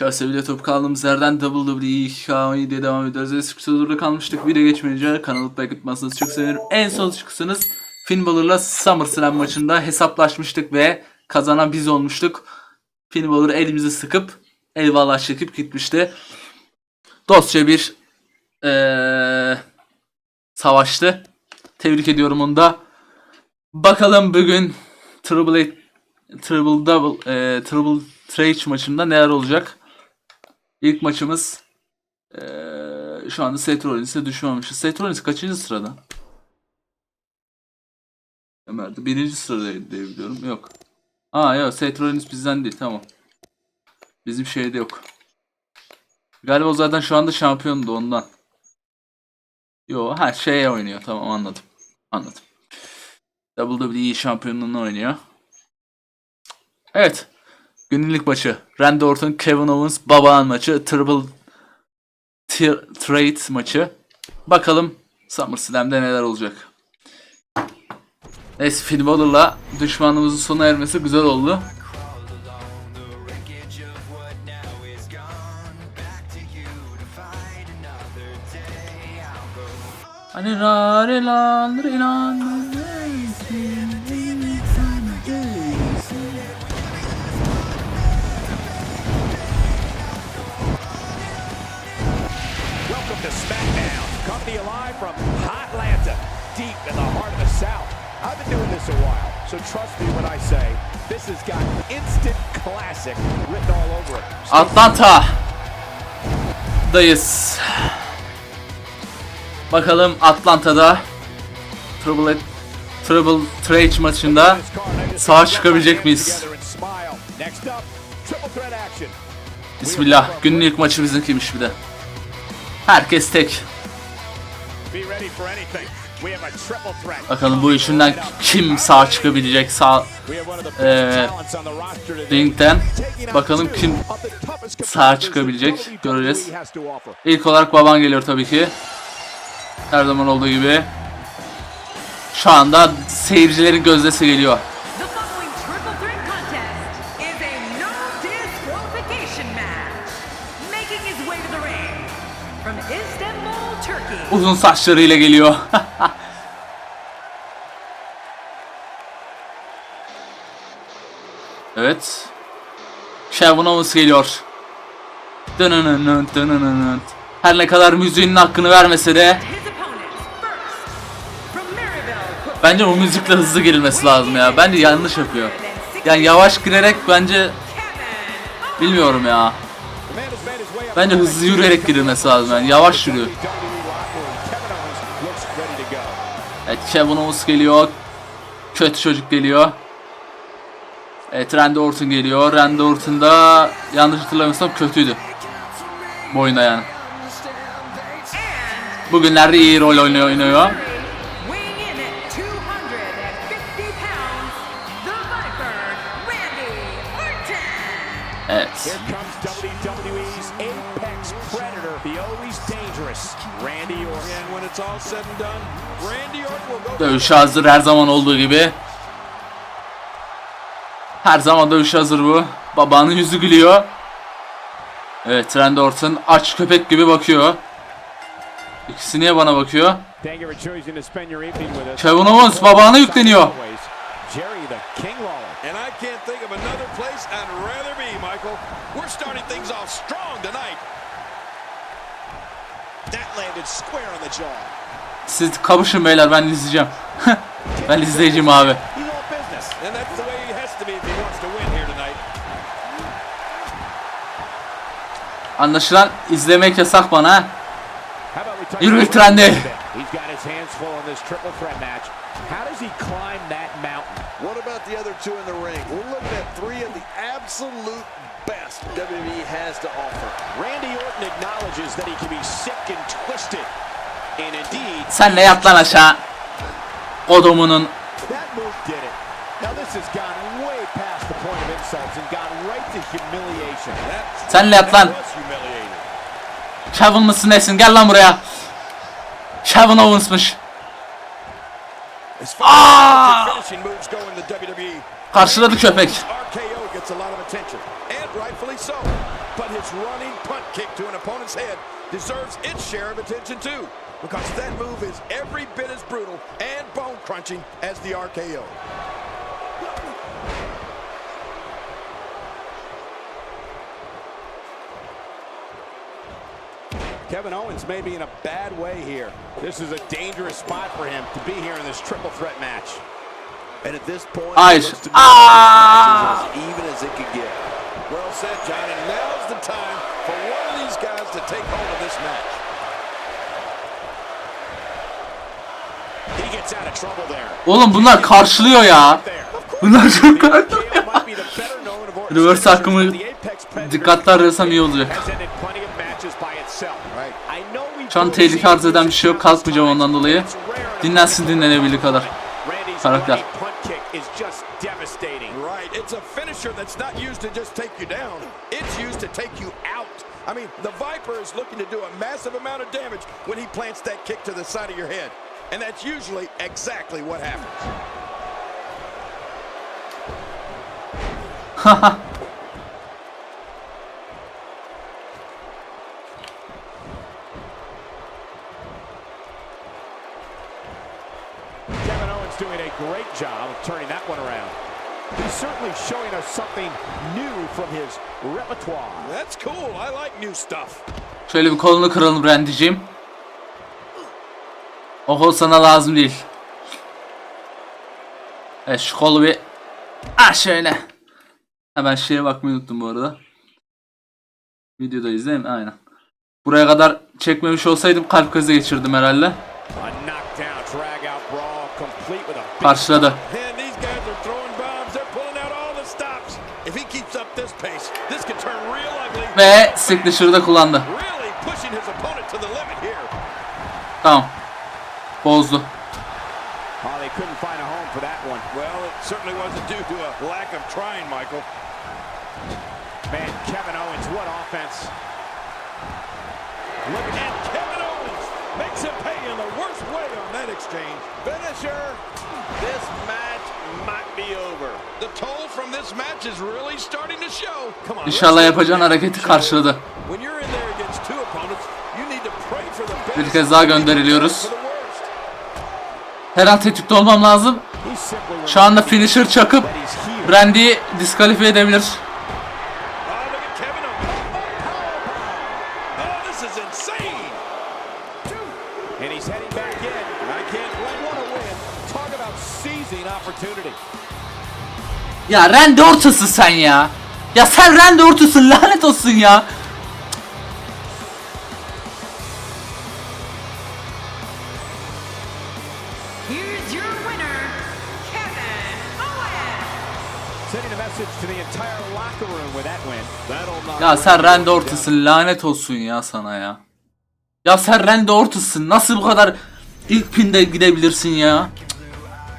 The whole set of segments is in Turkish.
Bile top kaldığımız yerden WWE hikayeyi diye devam ediyoruz. Eski sözlerde kalmıştık. Video geçmeyince kanalı takip etmezseniz çok sevinirim. En son çıksanız Finn Balor'la SummerSlam maçında hesaplaşmıştık ve kazanan biz olmuştuk. Finn Balor elimizi sıkıp eyvallah çekip gitmişti. Dostça bir eee savaştı. Tebrik ediyorum onu da. Bakalım bugün Triple Triple Double e, Triple Threat maçında neler olacak? İlk maçımız e, şu anda Seth Rollins'e düşmemişiz. Seth Rollins kaçıncı sırada? Ömer'de birinci sıradaydı diye biliyorum. Yok. Aa yok Seth Rollins bizden değil tamam. Bizim şeyde yok. Galiba zaten şu anda şampiyondu ondan. Yo ha şeye oynuyor tamam anladım. Anladım. WWE şampiyonluğunu oynuyor. Evet. Günlük maçı. Randy Orton, Kevin Owens, Babaan maçı. Triple T- Threat maçı. Bakalım SummerSlam'de neler olacak. Neyse Finn Balor'la düşmanlığımızın sona ermesi güzel oldu. Hani rare lan from Hotlanta, deep in the heart of the South. I've been doing this a while, so trust me when I say this has got instant classic written all over it. Atlanta dayız. Bakalım Atlanta'da Triple Triple Threat maçında sağ çıkabilecek miyiz? Bismillah. Günün ilk maçı bizimkiymiş bir de. Herkes tek. Bakalım bu işinden kim sağ çıkabilecek sağ today. ringden. Bakalım kim sağ çıkabilecek. Göreceğiz. İlk olarak baban geliyor tabii ki. Her zaman olduğu gibi. Şu anda seyircilerin gözdesi geliyor. Uzun saçlarıyla geliyor. evet. Kevin Owens geliyor. Her ne kadar müziğinin hakkını vermese de bence o müzikle hızlı girilmesi lazım ya. Bence yanlış yapıyor. Yani yavaş girerek bence bilmiyorum ya. Bence hızlı yürüyerek girilmesi lazım yani. Yavaş yürüyor. Evet Kevin Owens geliyor. Kötü çocuk geliyor. Evet Randy Orton geliyor. Randy Orton da yanlış hatırlamıyorsam kötüydü. Bu yani. Bugünlerde iyi rol oynuyor. oynuyor. Go Dövüş hazır her zaman olduğu gibi. Her zaman dövüş hazır bu. Babanın yüzü gülüyor. Evet Randy Orton aç köpek gibi bakıyor. İkisi niye bana bakıyor? Kevin Owens babana yükleniyor. Always, Jerry the King Lawler. And I can't think of another place I'd rather be, Michael. We're starting things off strong tonight. That landed square on the jaw. Siz kapışın beyler ben izleyeceğim. ben izleyeceğim abi. Anlaşılan izlemek yasak bana. ha. Yürü Trendy. He's got his hands full in this triple threat match. How does he climb that mountain? What about the other two in the ring? We're looking at three of the absolute best WWE has to offer. Randy Orton acknowledges that he can be sick and twisted. And indeed, Sen ne yat lan aşağı. Kodumunun. that move did it. Now this has gone way past the point of insults and gone right to humiliation. Sen ne yat lan. Kevin mısın nesin gel lan buraya. Kevin Owens'mış. As far as his running punt kick to an opponent's head deserves its share of attention too. Because that move is every bit as brutal and bone crunching as the RKO. Kevin Owens may be in a bad way here. This is a dangerous spot for him to be here in this triple threat match. And at this point, Ay, it looks to me ah! like this is as even as it could get. Well said, John. And now's the time for one of these guys to take hold of this match. He gets out of trouble there. Oğlum bunlar karşılıyor ya. Bunlar çok karşılıyor. Reverse hakkımı dikkatli arıyorsam iyi olacak. Şu an tehlike arz eden bir şey yok. Kalkmayacağım ondan dolayı. Dinlensin dinlenebildiği kadar. Karakter. That's not used to just take you down. It's used to take you out. I mean, the Viper is looking to do a massive amount of damage when he plants that kick to the side of your head. And that's usually exactly what happens. Certainly showing us something new from his repertoire. That's cool. I like new stuff. Şöyle bir kolunu kıralım Randy'ciğim. O kol sana lazım değil. Evet şu kolu bir... Ah şöyle. Ha ben şeye bakmayı unuttum bu arada. Videodayız değil mi? Aynen. Buraya kadar çekmemiş olsaydım kalp krizi geçirdim herhalde. A to the limit here. Tamam. Bozdu. Oh, they couldn't find a home for that one. Well, it certainly wasn't due to a lack of trying, Michael. Man, Kevin Owens, what offense. Look at Kevin Owens makes him pay in the worst way on that exchange. Finisher. This match might be over. The toll from this match is really starting to show. Come on. İnşallah let's yapacağın get hareketi karşıladı. When you're in there against two opponents, you need to pray for the best. Bir kez daha gönderiliyoruz. Her an tetikte olmam lazım. Şu anda finisher çakıp but he's here. Randy'yi diskalifiye edebilir. Ya Randy Orton'sun sen ya. Ya sen Randy Orton'sun lanet olsun ya. Here's your winner, Kevin Owens. Sending a message to the entire locker room with that win. That'll knock Ya sen Randy Randy Orton Orton'sun lanet olsun ya sana ya. Ya sen Randy Orton'sun nasıl bu kadar ilk pinde gidebilirsin ya.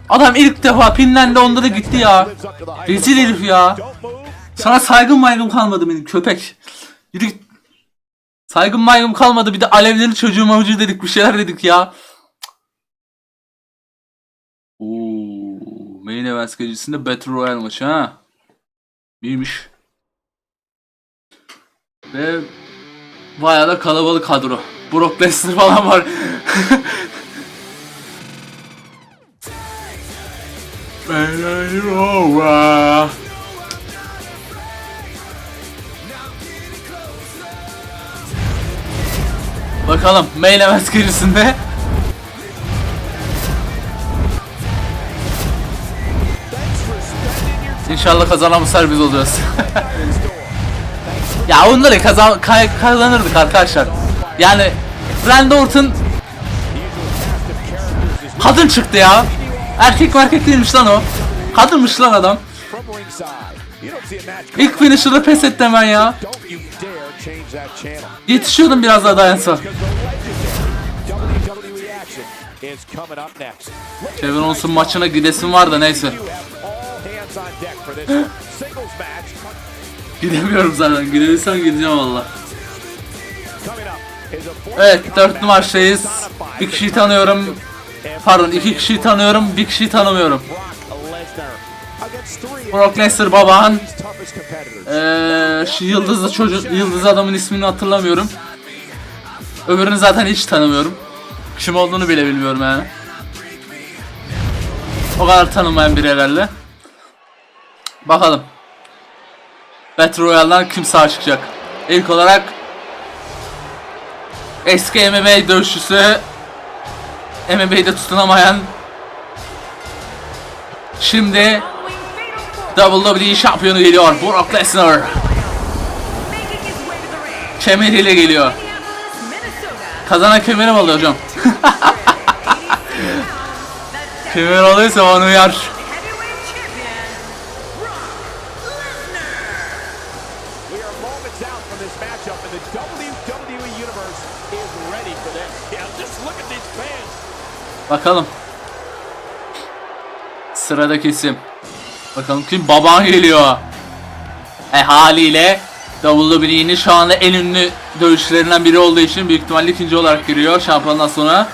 Adam ilk defa pinlendi onda da gitti ya. Rezil herif ya. Sana saygım maygım kalmadı benim köpek. Yürü git. Saygım maygım kalmadı bir de alevleri çocuğum avucu dedik bir şeyler dedik ya. Oo, main event gecesinde Battle Royale maçı ha. İyiymiş. Ve bayağı da kalabalık kadro. Brock Lesnar falan var. Bakalım main event gecesinde İnşallah kazanamazlar biz olacağız. ya onları kazan kay- kazanırdık arkadaşlar. Yani Randy Orton kadın çıktı ya. Erkek mi erkek değilmiş lan o. Kadınmış lan adam. İlk finisher'da pes etti hemen ya. Yetişiyordum biraz daha dayansa. Kevin Owens'un maçına gidesim var da neyse. Gidemiyorum zaten. Gidebilsem gideceğim valla. Evet dörtlü maçtayız. Bir kişiyi tanıyorum. Pardon iki kişiyi tanıyorum. Bir kişiyi tanımıyorum. Brock Lesnar baban. Ee, yıldızlı çocuk, yıldız adamın ismini hatırlamıyorum. Öbürünü zaten hiç tanımıyorum. Kim olduğunu bile bilmiyorum yani. O kadar tanınmayan biri herhalde. Bakalım. Battle Royale'dan kim sağ çıkacak? İlk olarak eski MMA dövüşçüsü MMA'de tutunamayan şimdi WWE şampiyonu geliyor Brock Lesnar. Kemeriyle geliyor. Kazanan kemeri mi alıyor hocam? 86 pounds, the Kemer alıyorsa onu uyar. Bakalım. Sıradaki isim. Bakalım kim? Baban geliyor. E haliyle WWE'nin şu anda en ünlü dövüşçülerinden biri olduğu için büyük ihtimalle ikinci olarak giriyor şampiyondan sonra.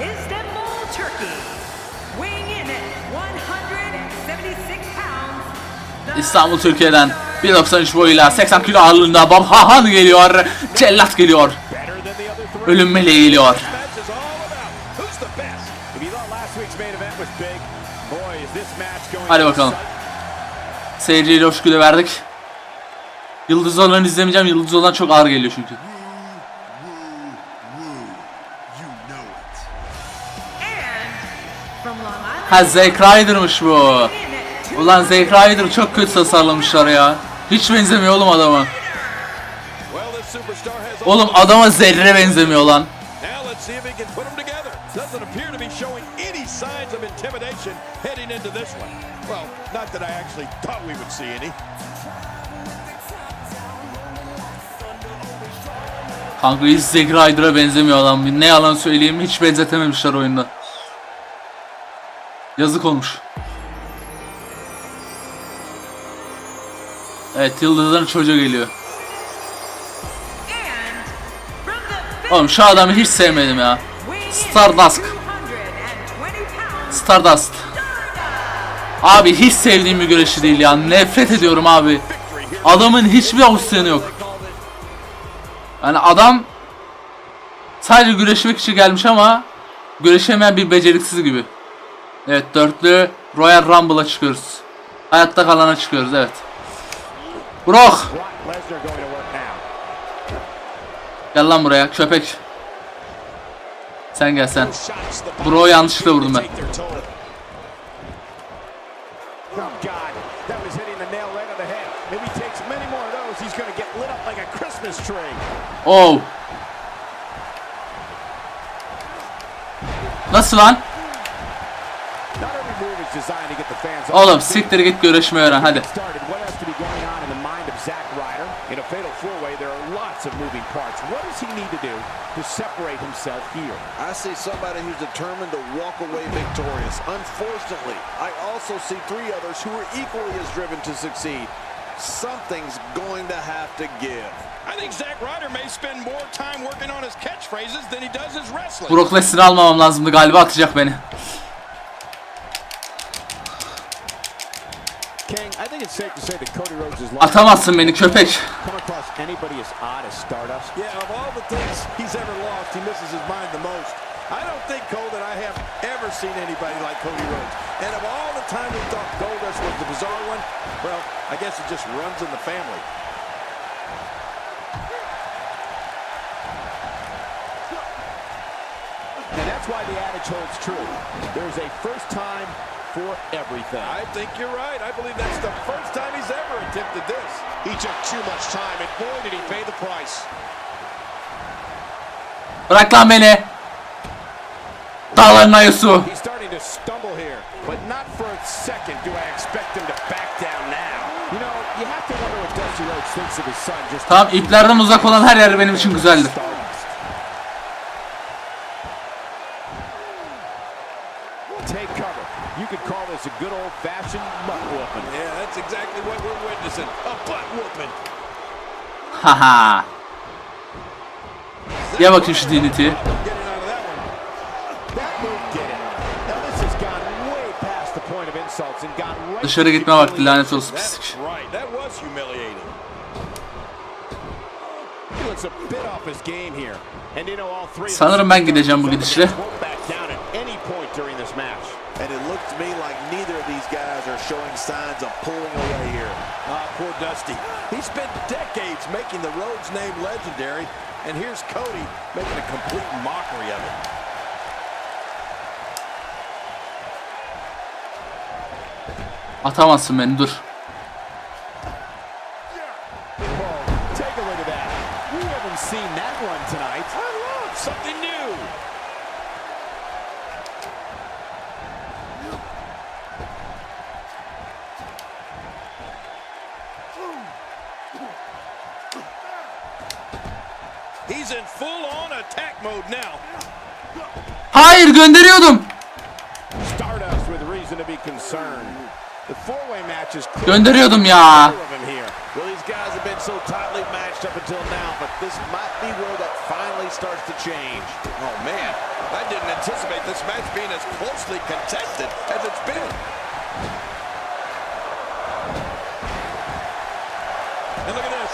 Istanbul, Turkey, weighing in at 176 pounds, the İstanbul Türkiye'den 1.93 boyuyla 80 kilo ağırlığında Babhan geliyor. Cellat geliyor. Ölüm meleği geliyor. Hadi bakalım. Seyirciye coşkuyu da verdik. Yıldız olanı izlemeyeceğim. Yıldız olan çok ağır geliyor çünkü. Ha Zack Ryder'mış bu. Ulan Zack Ryder çok kötü tasarlamışlar ya. Hiç benzemiyor oğlum adama. Oğlum adama zerre benzemiyor lan. This one. Well, not that I actually thought we would see any. Kanka hiç Zack Ryder'a benzemiyor adam. Ne yalan söyleyeyim hiç benzetememişler oyunda. Yazık olmuş. Evet Yıldızların çocuğu geliyor. Oğlum şu adamı hiç sevmedim ya. Stardust. 220 pounds, Stardust. Abi hiç sevdiğim bir güreşçi değil ya. Nefret ediyorum abi. Adamın hiçbir opsiyonu yok. Yani adam sadece güreşmek için gelmiş ama güreşemeyen bir beceriksiz gibi. Evet dörtlü Royal Rumble'a çıkıyoruz. Hayatta kalana çıkıyoruz evet. Brock gel lan buraya köpek. Sen gel sen. Bro yanlışlıkla vurdum ben. Christmas tree. Oh. Nasıl lan? Not every move is get the fans Oğlum siktir git güreşmeyi öğren hadi. started. What has to be going on in the mind of Zack Ryder? In a fatal four-way, there are lots of moving parts. What does he need to do to separate himself here? I see somebody who's determined to walk away victorious. Unfortunately, I also see three others who are equally as driven to succeed. Something's going to have to give. I think Zack Ryder may spend more time working on his catchphrases than he does his wrestling. Brock Lesnar'ı almamam lazımdı galiba atacak beni. King, I think it's safe to say that Cody Rhodes is like Atamazsın beni köpek. Come across anybody as odd as Stardust. Yeah, of all the things he's ever lost, he misses his mind the most. I think, Cole, that I have ever seen anybody like Cody Rhodes. And of all the time we thought Goldust was the bizarre one, well, I guess it just runs in the family. And that's why the adage holds true. There's a first time for everything. I think you're right. I believe that's the first time he's ever attempted this. He took too much time, and boy, did he pay the price. Bırak lan beni. Dağların ayısı. He's starting to stumble here, but not for a second do I expect him to back down now. You know, you have to wonder what Dusty Rhodes thinks of his son just Tamam iplerden uzak olan her yer benim için güzeldir. Stardust. Take cover. You could call this a good old-fashioned butt whooping. Yeah, that's exactly what we're witnessing. A butt whooping. Haha. Gel bakayım şu DDT'yi. Dışarı to gitme vakti dealing lanet with olsun That's pislik. right. That was humiliating. He looks a bit off his game here. And you know all three of the Sanırım ben gideceğim bu superstars gidişle. won't back down at any point during this match. And it looks to me like neither of these guys are showing signs of pulling away here. Ah, poor Dusty. He spent decades making the Rhodes name legendary, and here's Cody making a complete mockery of it. Atamazsın beni dur. İt's been. And look at this.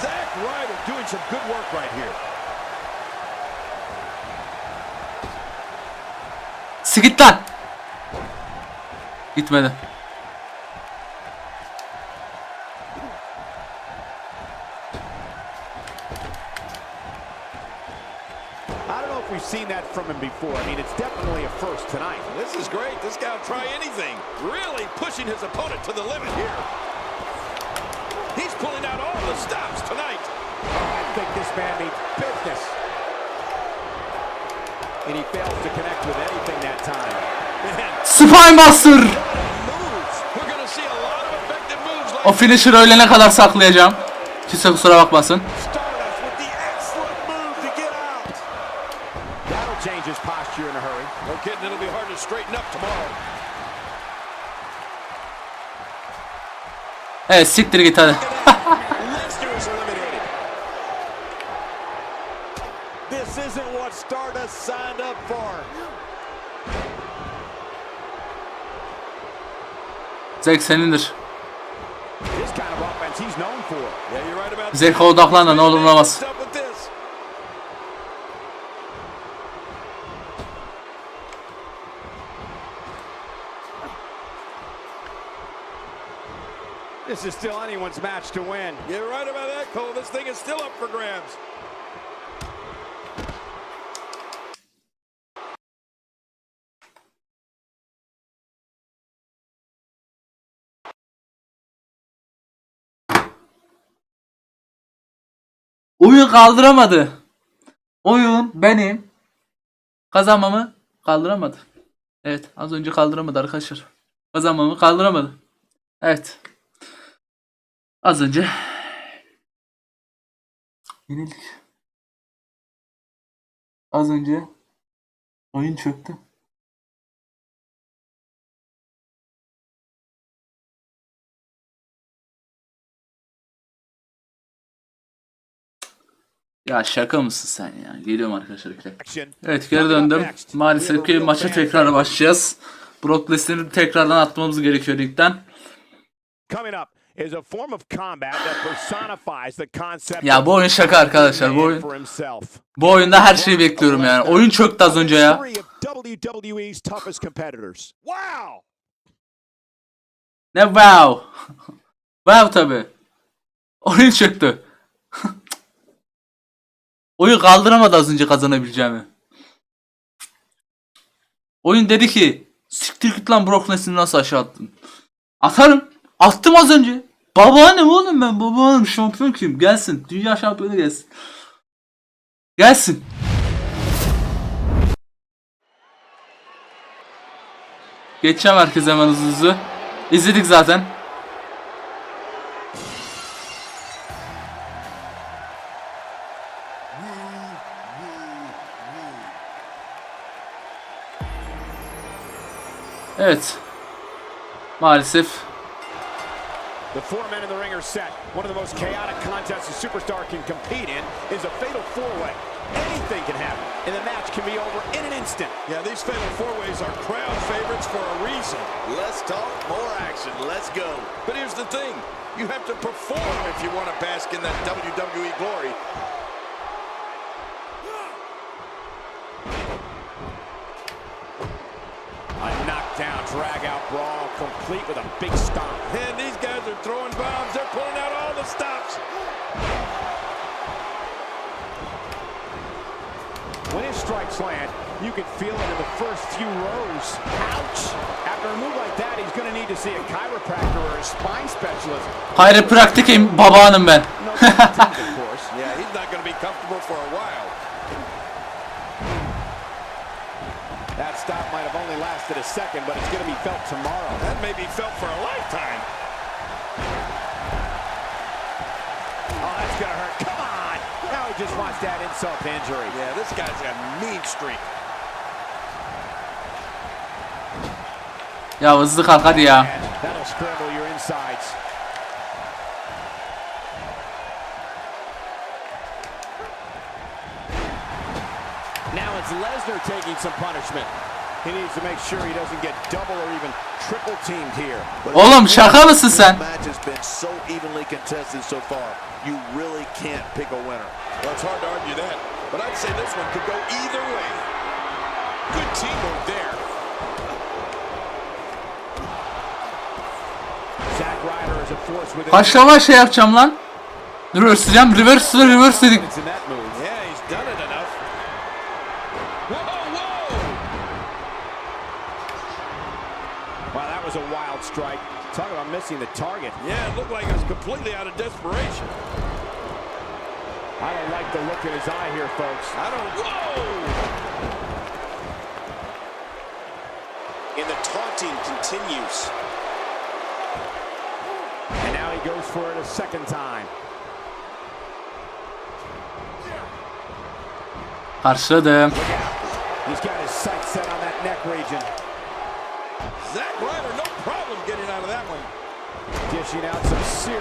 Zack Ryder doing some good work right here. Sikit lan. Gitmedi. From him before. I mean, it's definitely a first tonight. This is great. This guy will try anything. Really pushing his opponent to the limit here. He's pulling out all the stops tonight. I think this man means business. And he fails to connect with anything that time. Spinebuster. O finisher öğlene kadar saklayacağım. Kimse kusura bakmasın. Stardust with the excellent move to get out. That'll change his posture in a hurry. No kidding, it'll be hard to straighten up tomorrow. Evet siktir git hadi. Zek senindir. Zeka odaklan da ne olur ne olmaz. What's up with this? This is still anyone's match to win. You're right about that, Cole. This thing is still up for grabs. Oyun kaldıramadı. Oyun benim kazanmamı kaldıramadı. Evet az önce kaldıramadı arkadaşlar. Kazanmamı kaldıramadı. Evet. Az önce yenildik. Az önce oyun çöktü. Ya şaka mısın sen ya? Geliyorum arkadaşlar. bir dakika. Action. Evet geri döndüm. Maalesef ki maça tekrar başlayacağız. Brock Lesnar'ı tekrardan atmamız gerekiyor ligden. İs a form of combat that personifies the concept Ya bu oyun şaka arkadaşlar. Bu oyun bu oyunda her şeyi bekliyorum yani. Oyun çöktü az önce ya. Ne wow. wow tabi. Oyun çöktü. oyun kaldıramadı az önce kazanabileceğimi. Oyun dedi ki siktir git lan Brock Lesnar'ı nasıl aşağı attın? Atarım. Attım az önce. Babaannem oğlum ben babaannem şampiyon kim? Gelsin. Dünya şampiyonu gelsin. Gelsin. Geçeceğim herkese hemen hızlı hızlı. İzledik zaten. Evet. Maalesef The four men in the ring are set. One of the most chaotic contests a superstar can compete in is a fatal four-way. anything can happen, and the match can be over in an instant. Yeah, these fatal four-ways are crowd favorites for a reason. Less talk, more action. Let's go. But here's the thing. You have to perform if you want to bask in that WWE glory. Brawl, complete with a big stop. And these guys are throwing bombs. They're pulling out all the stops. When his strikes land, you can feel it in the first few rows. Ouch! After a move like that, he's going to need to see a chiropractor or a spine specialist. Hayır praktikim babanım ben. No of course. Yeah, he's not going to be comfortable for a while. That stop might have only lasted a second, but it's going to be felt tomorrow. That may be felt for a lifetime. Oh, that's going to hurt. Come on! Now he just wants that insult to injury. Yeah, this guy's got a mean streak. Ya hızlı kalk hadi ya. And that'll scramble your insides. Lesnar taking some punishment. He needs to make sure he doesn't get double or even triple teamed here. Oğlum şaka mısın sen? Match has been so evenly contested so far. You really can't pick a winner. Well, it's hard to argue that. But I'd say this one could go either way. Good teamwork there. Zack Ryder is a force within Kaç defa şey yapacağım lan? Reverse diyeceğim. Reverse reverse dedik. Talk missing the target. Yeah, it looked like it was completely out of desperation. I don't like the look in his eye here, folks. I don't. Whoa! And the taunting continues. And now he goes for it a second time. Karşıladım. Eh? He's got his sights set on that neck region. Zack Ryder, no problem getting out of that one.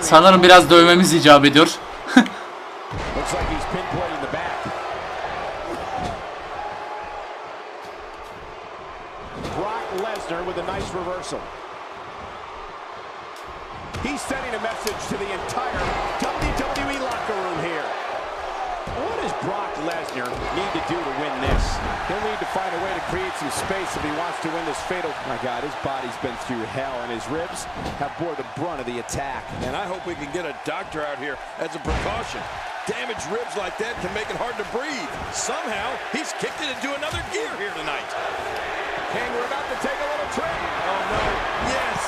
Sanırım biraz dövmemiz icap ediyor. He's sending a message to the entire WWE Brock Lesnar need to do to win this? He'll need to find a way to create some space if he wants to win this fatal. My God, his body's been through hell, and his ribs have bore the brunt of the attack. And I hope we can get a doctor out here as a precaution. Damaged ribs like that can make it hard to breathe. Somehow, he's kicked it into another gear here tonight. King, we're about to take a little trip. Oh, no. Yes.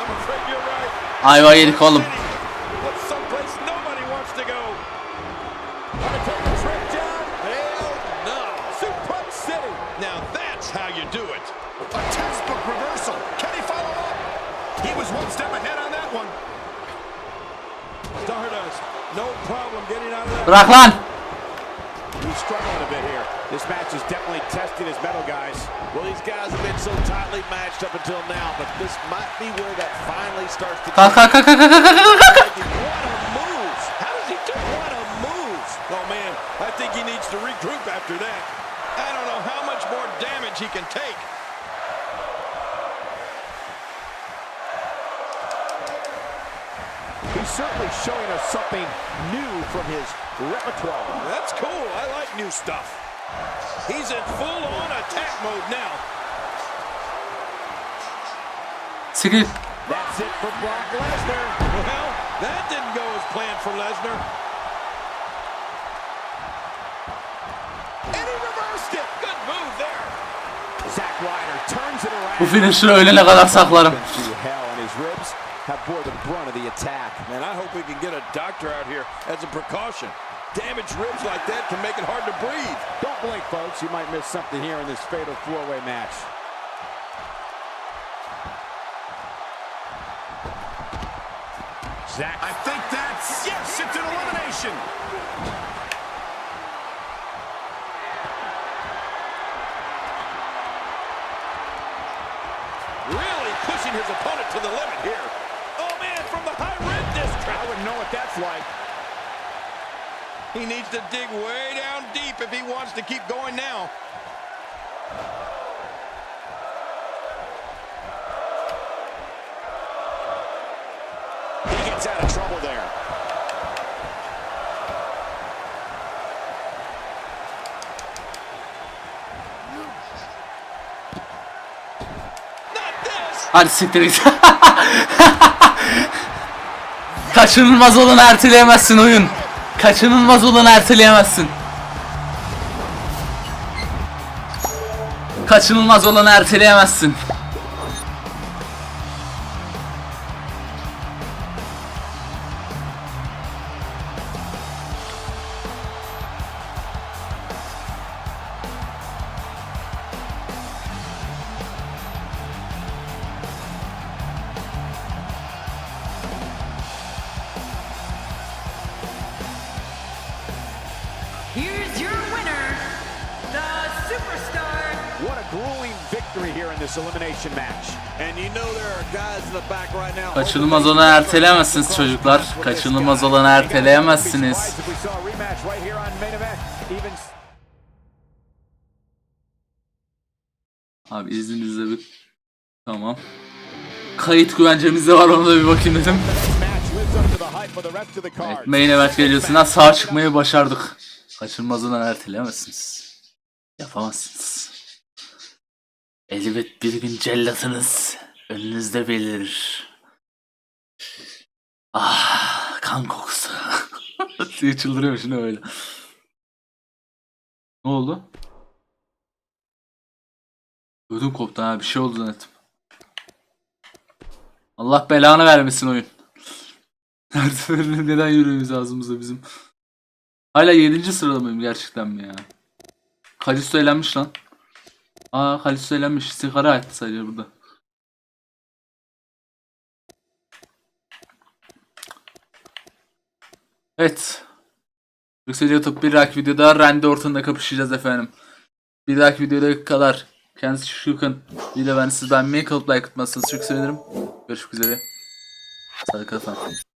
I'm afraid you're right. Ayva yedik oğlum. But someplace nobody wants to go. Want to take a trip, John? Hell no. Suplex City. Now that's how you do it. A textbook reversal. Can he follow up? He was one step ahead on that one. Stardust, no problem getting out of that. Bırak lan. He's struggling a bit here. This match is definitely testing his metal, guys. Well, these guys have been so tightly matched up until now, but this might be where that finally starts to Kalk kalk kalk kalk kalk kalk kalk, kalk. What a move! How does he do what a move? Oh man, I think he needs to regroup after that. I don't know how much more damage he can take. He's certainly showing us something new from his repertoire. That's cool. I like new stuff. He's in full-on attack mode now. Sikil. That's it for Brock Lesnar. Well, that didn't go as planned for Lesnar. And he reversed it. Good move there. Zack Ryder turns it around. Bu finisher'ı uh, ölene kadar saklarım. Been through hell, and his ribs have bore the brunt of the attack. Man, I hope we can get a doctor out here as a precaution. Damaged ribs like that can make it hard to breathe. Don't blink, folks. You might miss something here in this fatal four-way match. Zack I think that's yes, it's an elimination. Really pushing his opponent to the limit like. He needs to dig way down deep if he wants to keep going now. He gets out of trouble there. Not this. Kaçınılmaz olanı erteleyemezsin oyun. Kaçınılmaz olanı erteleyemezsin. Kaçınılmaz olanı erteleyemezsin. Victory here in this elimination match. And you know there are guys in the back right now. Kaçınılmaz olanı erteleyemezsiniz çocuklar. Kaçınılmaz olanı erteleyemezsiniz. Abi izninizle bir... Tamam. Kayıt güvencemiz de var ona da bir bakayım dedim. Evet, main event geliyorsundan sağ çıkmayı başardık. Kaçınılmaz olanı erteleyemezsiniz. Yapamazsınız. Elbet bir gün cellatınız önünüzde belirir. Ah kan kokusu. diye çıldırıyor şimdi öyle. Ne oldu? Ödüm koptu ha bir şey oldu zannettim. Allah belanı vermesin oyun. Neden yürüyoruz ağzımıza bizim? Hala 7. sırada mıyım gerçekten mi ya? Kalisto eğlenmiş lan. Aa Kalisto eğlenmiş. Sigara etti sadece burada. Evet. Yüksel YouTube bir dahaki videoda Randy Orton'la kapışacağız efendim. Bir dahaki videoda kadar kendinize çok bakın. Bir de ben sizden beğenmeyi kalıp like atmazsanız çok sevinirim. Görüşmek üzere. Sağlıkla kalın.